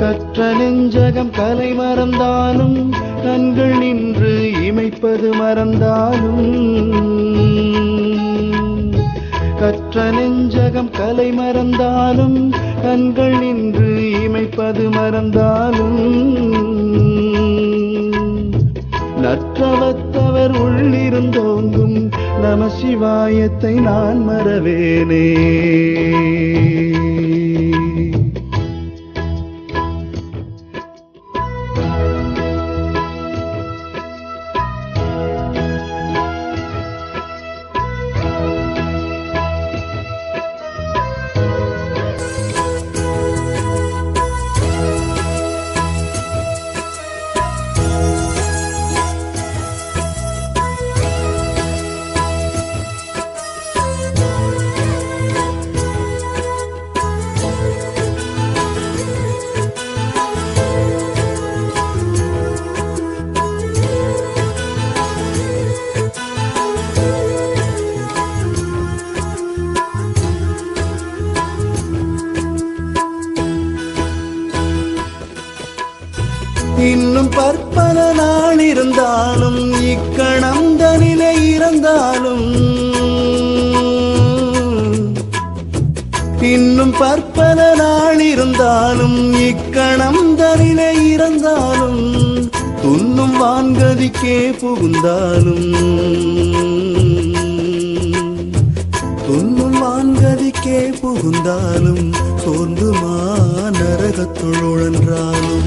கற்ற நெஞ்சகம் கலை மறந்தாலும் கண்கள் நின்று இமைப்பது மறந்தாலும். கற்ற நெஞ்சகம் கலை மறந்தாலும் கண்கள் நின்று இமைப்பது மறந்தாலும். நம சிவாயத்தை நான் மறவேனே. இன்னும் பற்பல நாள் இருந்தாலும் இக்கணம் தனிலே இறந்தாலும். இன்னும் பற்பல நாள் இருந்தாலும் இக்கணம் தனிலே இறந்தாலும். துண்ணும் வான்கதிக்கே புகுந்தாலும். துண்ணும் வான்கதிக்கே புகுந்தாலும் சோர்ந்துமா நரகத்துள் உழன்றாலும்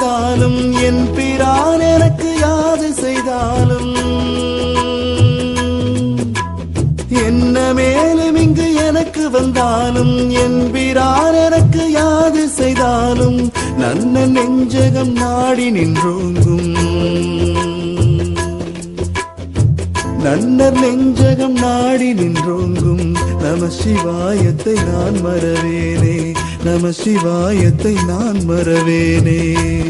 செய்தாலும் என் பிரான் எனக்கு யாது செய்தாலும் என்ன மேலும் இங்கு எனக்கு வந்தாலும் என் பிரான் எனக்கு யாது செய்தாலும் நன்ன நெஞ்சகம் நாடி நின்றோங்கும். நன்னர் நெஞ்சகம் நாடி நின்றோங்கும். நம சிவாயத்தை நான் மறவேனே. நம சிவாயத்தை நான் மறவேனே.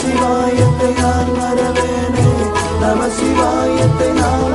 நம சிவாயத்தை நான் மறவேனே நம சிவாயத்தை நான் மறவேனே